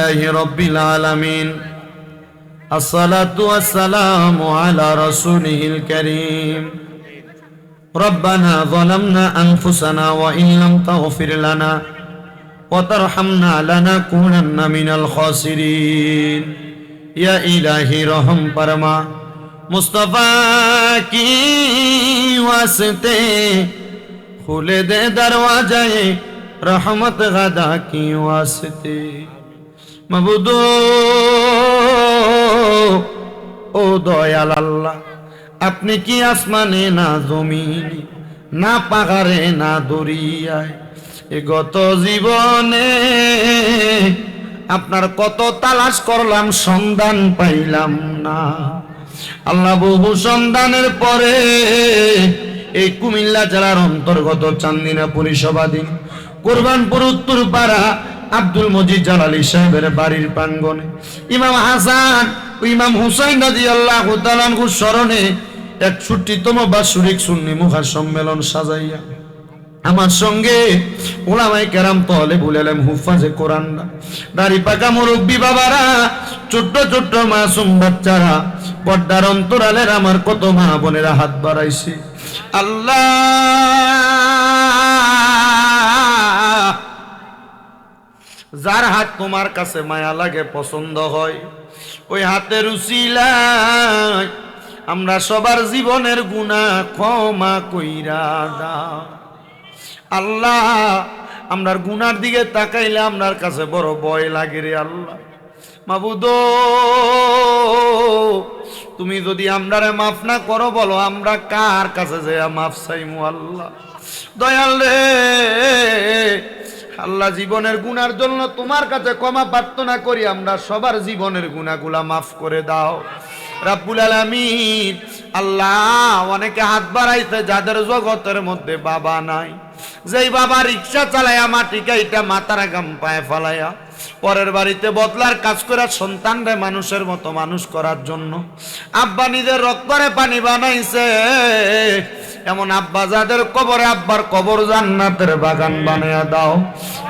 لله رب العالمين الصلاة والسلام على رسوله الكريم ربنا ظلمنا أنفسنا وإن لم تغفر لنا وترحمنا لنكونن من الخاسرين يا إلهي رحم فرما مصطفیٰ کی واسطے کھلے دے دروازے رحمت غدا کی واسطے মবুদো ও দয়াল আল্লাহ, আপনি কি আসমানে না জমিনে, না পাহাড়ে না দরিয়ায়? এ গত জীবনে আপনার কত তালাশ করলাম, সন্ধান পাইলাম না। আল্লাহ বহু সন্ধানের পরে এই কুমিল্লা জেলার অন্তর্গত চান্দিনা পরিষবাধীন কোরবানপুর উত্তর পাড়া আব্দুল মজিদ জালালি সাহেবের বাড়ির প্রাঙ্গনে ইমাম হাসান, ইমাম হুসাইন রাজি আল্লাহ স্মরণে একষট্টিতম বাৎসরিক সুন্নি মুখার সম্মেলন সাজাইয়া আমার সঙ্গে ওলামাই কেরাম তলে বুলেলাম হুফাজে কোরআন দাড়ি পাকা মুরব্বী বাবারা, ছোট্ট ছোট্ট মাসুম বাচ্চারা, পর্দার অন্তরালের আমার কত মা বোনেরা হাত বাড়াইছে। আল্লাহ যার হাত তোমার কাছে মায়া লাগে, পছন্দ হয়, ওই হাতের উচিলায় আমরা সবার জীবনের গুণা ক্ষমা কইরা দাও। আল্লাহ, আমরার গুনার দিকে তাকাইলে আপনার কাছে বড় ভয় লাগে রে আল্লাহ। মাবুদ, তুমি যদি আমরারে মাফ না করো, বলো আমরা কার কাছে যে মাফ চাইমু আল্লাহ? দয়াল রে আল্লাহ জীবনের গুনার জন্য তোমার কাছে ক্ষমা প্রার্থনা করি, আমরা সবার জীবনের গুণাগুলা মাফ করে দাও। রাব্বুল আলামিন, আল্লাহ অনেকে হাত বাড়াইছে যাদের জগতের মধ্যে বাবা নাই। যেই বাবা রিক্সা চালায়া মাটিকে এটা মাথার গাম পায়ে ফেলায়া, পরের বাড়িতে বদলার কাজ করে সন্তানরে মানুষের মতো মানুষ করার জন্য আব্বা নিজের রক্তরে পানি বানাইছে। এমন আব্বা যাদের কবরে আব্বার কবর জান্নাতের বাগান বানিয়ে দাও।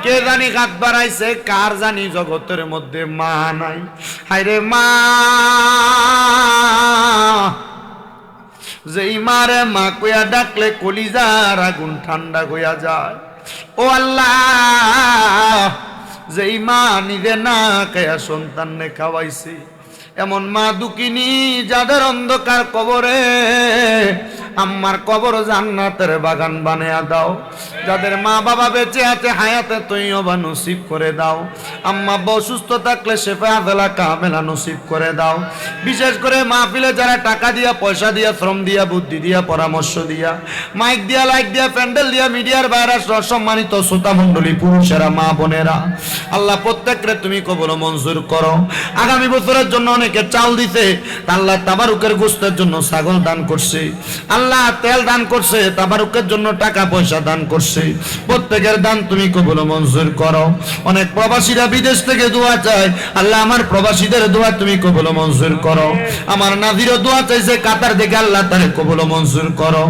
কে জানি হাত বাড়াইছে, কার জানি জগতের মধ্যে মা নাই। হাইরে মা। যেই মারে মা কইয়া ডাকলে কলিজার আগুন ঠান্ডা হইয়া যায়। ও আল্লাহ, যেই মা নিজে না কেয়া সন্তাননে খাওয়াইছে, এমন মা দুকিনি যাদের অন্ধকার কবরে আম্মার কবর জান্নাতের বাগান বানিয়ে দাও। যাদের মা বাবা বেঁচে আছে, হায়াতে তুই অবা নসিব করে দাও। আম্মা বউ সুস্থ থাকলে শেফা ফেলা কামেলা নসিব করে দাও। বিশেষ করে মাহফিলে যারা টাকা দিয়া, পয়সা দিয়া, শ্রম দিয়া, বুদ্ধি দিয়া, পরামর্শ দিয়া, মাইক দিয়া, লাইক দিয়া, প্যান্ডেল দিয়া, মিডিয়ার বাইরে সম্মানিত শ্রোতা মণ্ডলী, পুরুষেরা, মা বোনেরা, আল্লাহ প্রত্যেকরে তুমি কবল মঞ্জুর করো। আগামী বছরের জন্য অনেকে চাল দিতে আল্লাহ তাবারুকের গোস্তের জন্য ছাগল দান করছে। আল্লাহ তেল দান করছে, তাবারুকের জন্য টাকা পয়সা দান করছে। প্রত্যেকের দান তুমি কবল মঞ্জুর করো। অনেক প্রবাসীরা বিদেশ থেকে দোয়া চায়, আল্লাহ আমার প্রবাসীদের দোয়া তুমি কবল মঞ্জুর করো। আমার নাজিরও দোয়া চাইছে, কাতার থেকে আল্লাহ তারে কবল মঞ্জুর করো।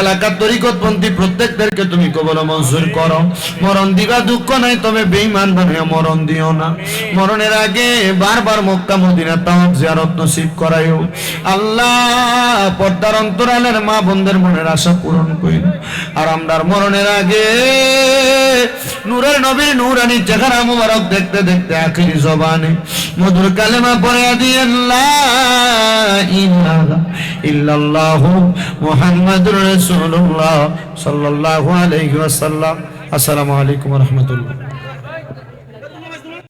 এলাকার তরিকতপন্থী প্রত্যেকদেরকে তুমি কবল মঞ্জুর করো। মরণ দিবা, দুঃখ নাই, তবে বেইমান বানিয়ে মরণ দিও না। মরণের আগে বারবার মক্কা মদিনা তাওয়াব জিয়ারত নসিব করাইও। আল্লাহ পর্দার অন্তরালের মা বোনদের মনের আশা পূরণ করি। আর আমরার মরণের আগে নূরের নবীর নূরানি চেহারা মুবারক দেখতে দেখতে আখিরি জবানে মধুর কালেমা পড়ে দিয়ে ইল্লাল্লাহু মুহাম্মাদুর রাসূলুল্লাহ সাল্লাল্লাহু আলাইহি ওয়াসাল্লাম। আসসালামু আলাইকুম ওয়া রাহমাতুল্লাহ।